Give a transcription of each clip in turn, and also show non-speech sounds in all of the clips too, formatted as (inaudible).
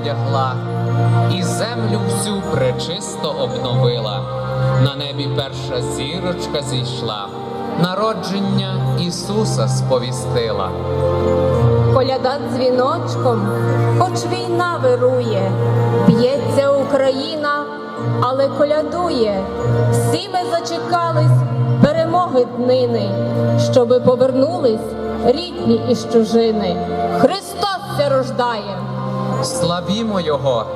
одягла, і землю всю пречисто обновила. На небі перша зірочка зійшла, народження Ісуса сповістила. Коляда дзвіночком, хоч війна вирує, б'ється Україна, але колядує. Всі ми зачекались перемоги днини, щоби повернулись рідні із чужини. Христос ся рождає. Славімо Його!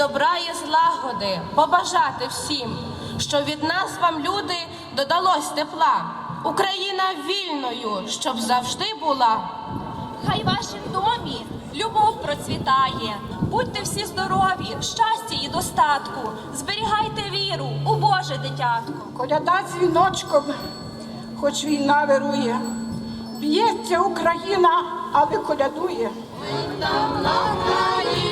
Добра і злагоди побажати всім, що від нас вам, люди, додалось тепла. Україна вільною, щоб завжди була. Хай в вашім домі любов процвітає. Будьте всі здорові, щастя і достатку. Зберігайте віру у Боже дитятко. Коляда дзвіночком, хоч війна вирує. Б'ється Україна, але колядує. Всіх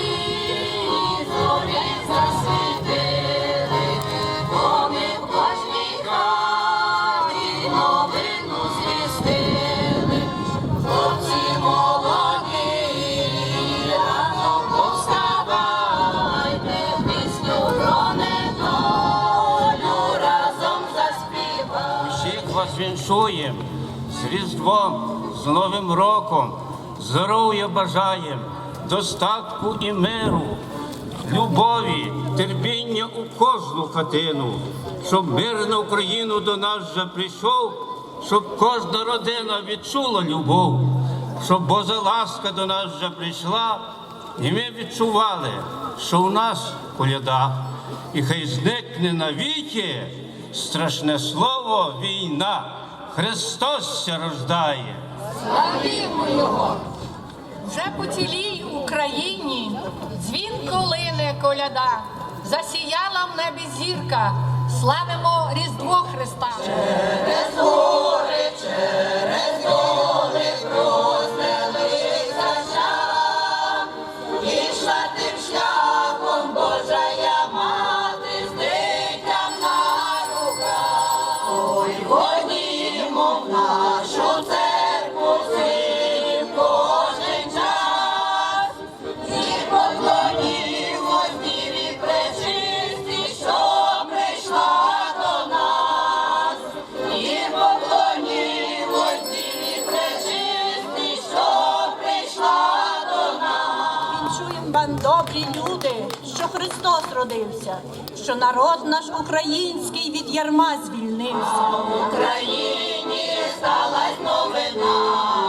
з Різдвом, з Новим роком, здоров'я бажаєм, достатку і миру, любові, терпіння у кожну хатину, щоб мир на Україну до нас вже прийшов, щоб кожна родина відчула любов, щоб Божа ласка до нас вже прийшла, і ми відчували, що у нас коляда, і хай зникне навіки страшне слово війна. Христос ся рождає. Вже по цілій Україні дзвін колине коляда, засіяла в небі зірка, славимо Різдво Христа. Вінчуєм родився, що народ наш український від ярма звільнився. Нова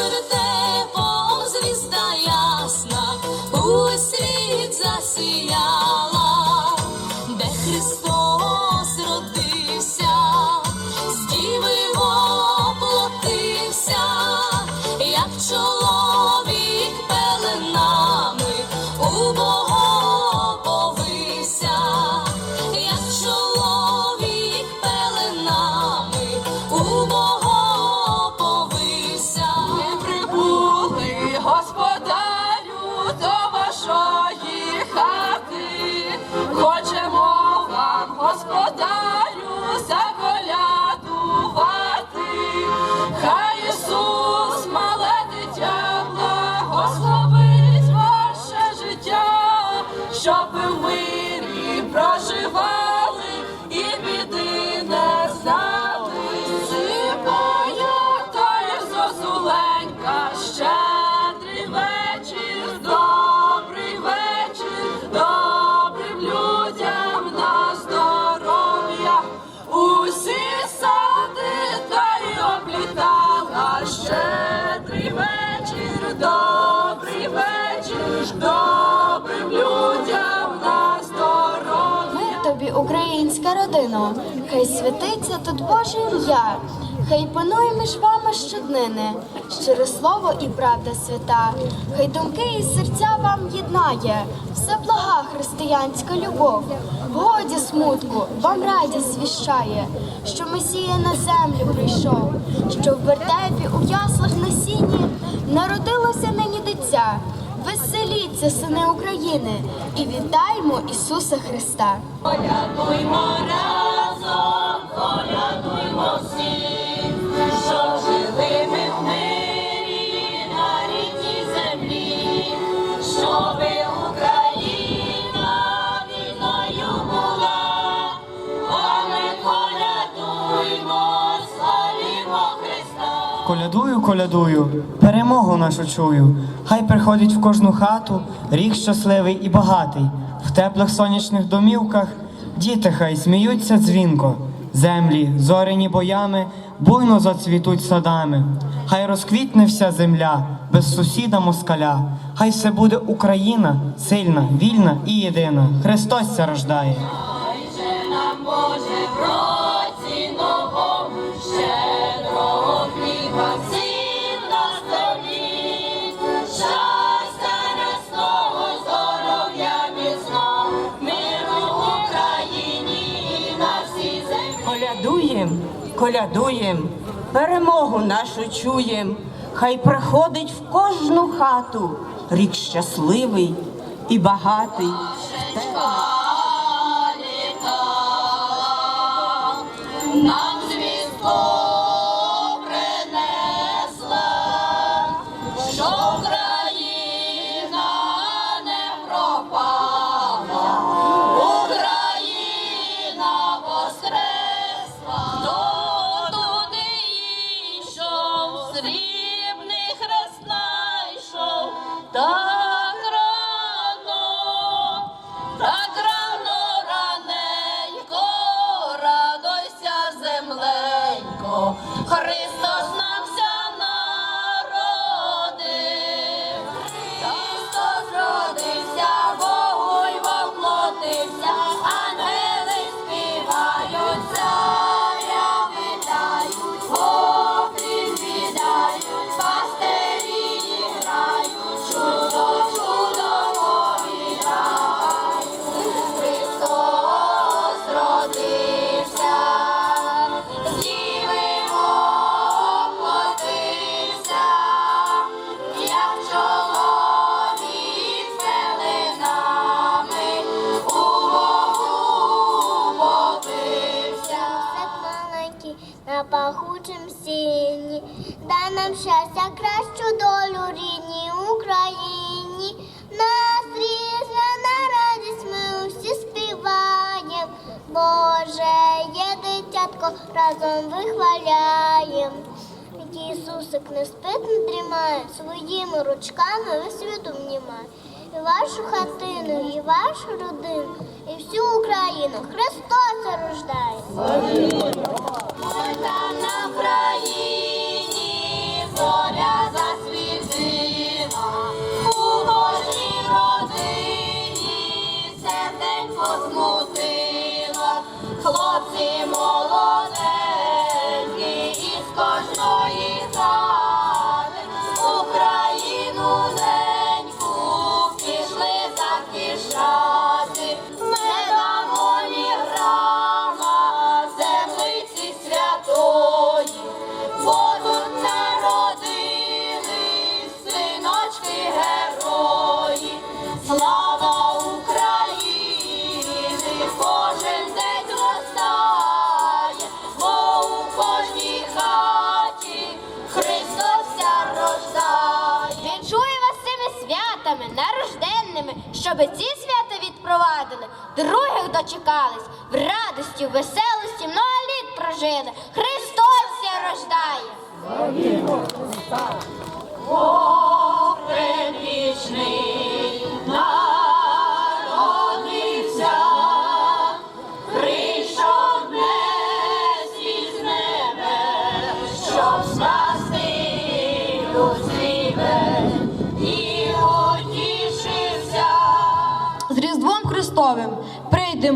вертепом звізда ясна, у світ засіяла, українська хай святиться тут Боже ім'я, хай панує між вами щоднини, щире слово і правда свята, хай думки і серця вам єднає, все блага християнська любов, годі смутку, вам радість звіщає, що Месія на землю прийшов, що в вертепі у яслах на сіні народилося нині дитя. Веселіться, сини України, і вітаємо Ісуса Христа. Колядуймо разом, Колядую, колядую, перемогу нашу чую. Хай приходить в кожну хату рік щасливий і багатий. В теплих сонячних домівках діти хай сміються дзвінко. Землі, зоряні боями, буйно зацвітуть садами. Хай розквітне вся земля, без сусіда москаля. Хай все буде Україна, сильна, вільна і єдина. Христос ся рождає. Колядуєм, перемогу нашу чуєм. Хай приходить в кожну хату рік щасливий і багатий. Нам щастя, кращу долю рідній Україні. Нас різдвяна радість ми усі співаєм. Боже, є дитятко, разом вихваляєм. Ісусик не спить, не дрімає, своїми ручками весь світ обнімає. І вашу хатину, і вашу родину, і всю Україну Христос рождає. Там на Україні vitória. Дочекались, в радості, в веселості много літ прожили. Христос рождає.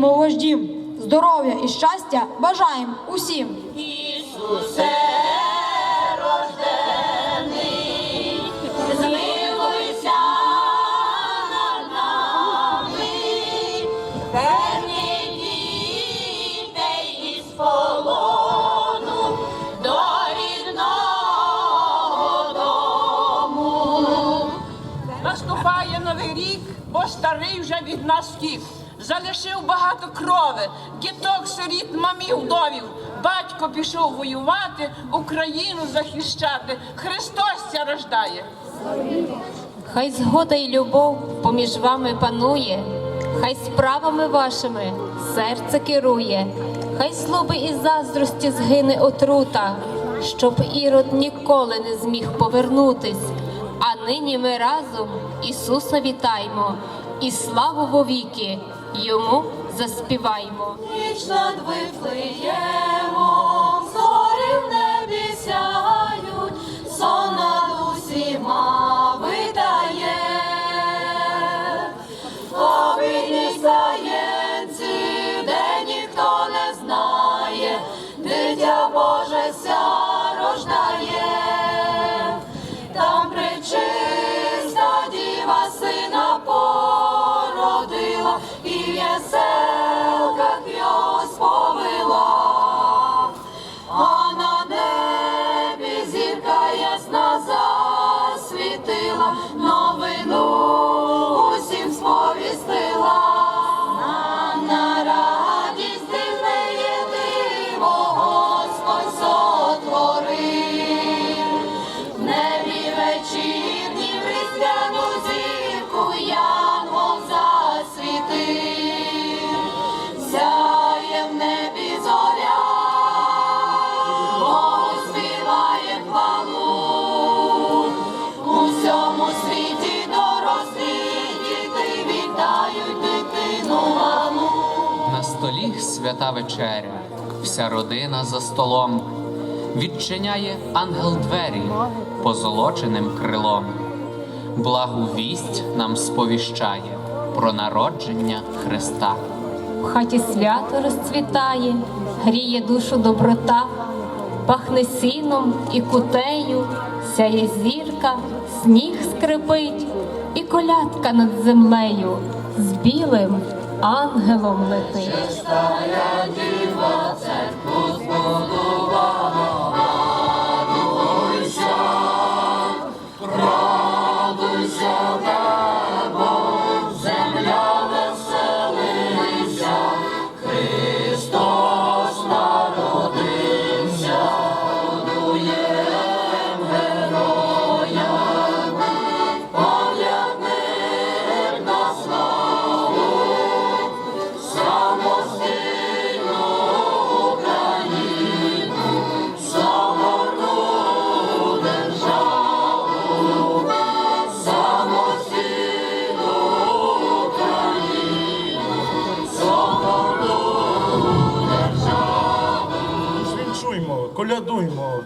У ваш. Здоров'я і щастя бажаємо усім. Ісусе рождений, змилуйся над нами, верні дітей із полону до рідного дому. Наступає новий рік, бо старий вже від нас втік. Залишив багато крови, діток, сиріт, мамів, вдовів. Батько пішов воювати, Україну захищати. Христос ся рождає. Хай згода й любов поміж вами панує, хай справами вашими серце керує, хай злоби і заздрості згине отрута, щоб ірод ніколи не зміг повернутись. А нині ми разом Ісуса вітаймо і славу вовіки йому заспіваємо. Ніч над Вифлеємом, свята вечеря, вся родина за столом. Відчиняє ангел двері позолоченим крилом. Благу вість нам сповіщає про народження Христа. В хаті свято розцвітає, гріє душу доброта, пахне сіном і кутею, сяє зірка, сніг скрипить, і колядка над землею з білим ангелом летить.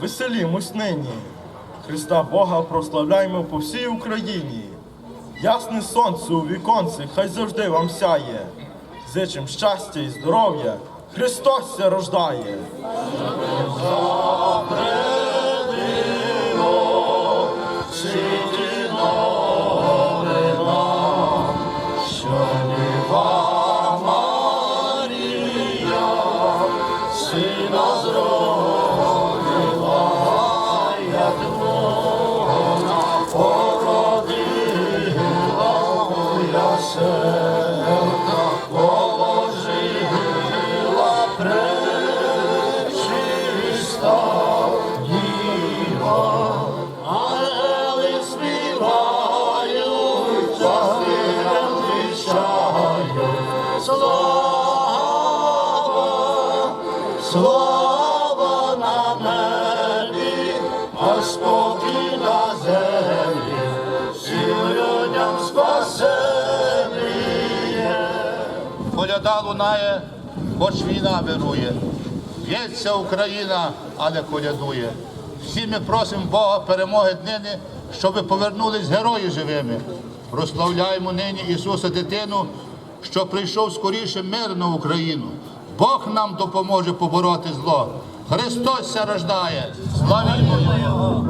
Веселімось нині. Христа Бога прославляймо по всій Україні. Ясне сонце у віконці, хай завжди вам сяє. Зичим щастя і здоров'я, Христос ся рождає. Лунає, хоч війна вирує. Б'ється Україна, але колядує. Всі ми просимо Бога перемоги днини, щоб повернулись герої живими. Прославляємо нині Ісуса дитину, що прийшов скоріше мир на Україну. Бог нам допоможе побороти зло. Христос рождає. Славімо Його!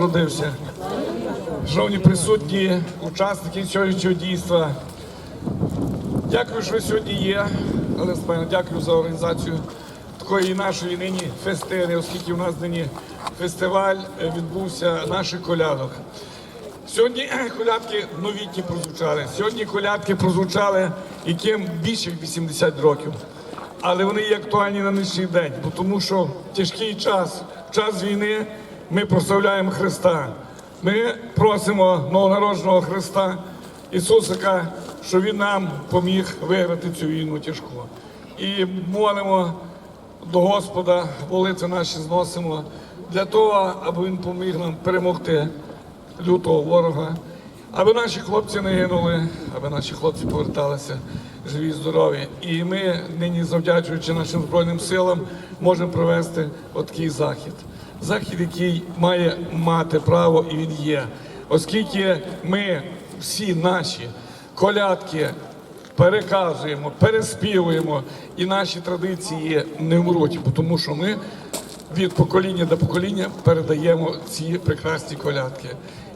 Родився. шановні присутні, учасники сьогоднішнього дійства. Дякую, що ви сьогодні є. Але спайно дякую за організацію такої нашої нині фестини, оскільки у нас нині фестиваль е, відбувся наших колядок. Сьогодні (clears throat) колядки новітні прозвучали. Сьогодні колядки прозвучали, яким більше 80 років. Але вони є актуальні на нинішній день, бо тому що тяжкий час, час війни, ми прославляємо Христа. Ми просимо новонародженого Христа Ісусика, щоб Він нам поміг виграти цю війну тяжку. І молимо до Господа, молитви наші зносимо для того, аби Він поміг нам перемогти лютого ворога, аби наші хлопці не гинули, аби наші хлопці поверталися живі, здорові. І ми нині, завдячуючи нашим збройним силам, можемо провести отакий захід. Захід, який має мати право, і він є, оскільки ми всі наші колядки переказуємо, переспівуємо, і наші традиції не вмруть, тому що ми від покоління до покоління передаємо ці прекрасні колядки.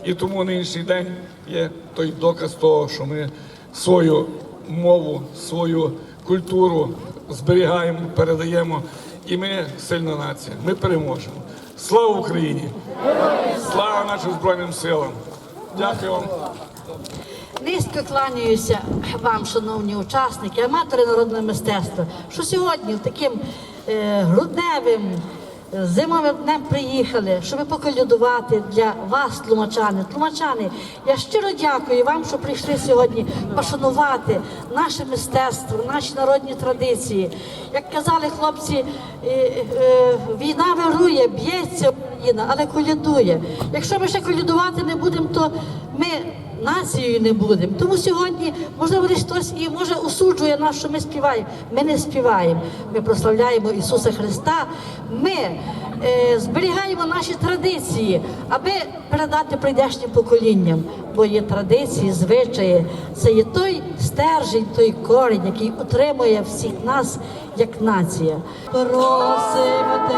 І тому нинішній день є той доказ того, що ми свою мову, свою культуру зберігаємо, передаємо. І ми сильна нація. Ми переможемо. Слава Україні! Слава нашим Збройним силам! Дякую вам. Низько кланяюся вам, шановні учасники, аматори народного мистецтва, що сьогодні таким е, грудневим зимовим днем приїхали, щоб поколядувати для вас, тлумачани. Тлумачани, я щиро дякую вам, що прийшли сьогодні пошанувати наше мистецтво, наші народні традиції. Як казали хлопці, е, війна вирує, б'ється але колядує. Якщо ми ще колядувати не будемо, то ми нацією не будемо. Тому сьогодні, можливо, десь хтось і може осуджує нас, що ми співаємо. Ми не співаємо. Ми прославляємо Ісуса Христа. Ми е, зберігаємо наші традиції, аби передати прийдешнім поколінням. Бо є традиції, звичаї. Це є той стержень, той корінь, який утримує всіх нас як нація. Просимо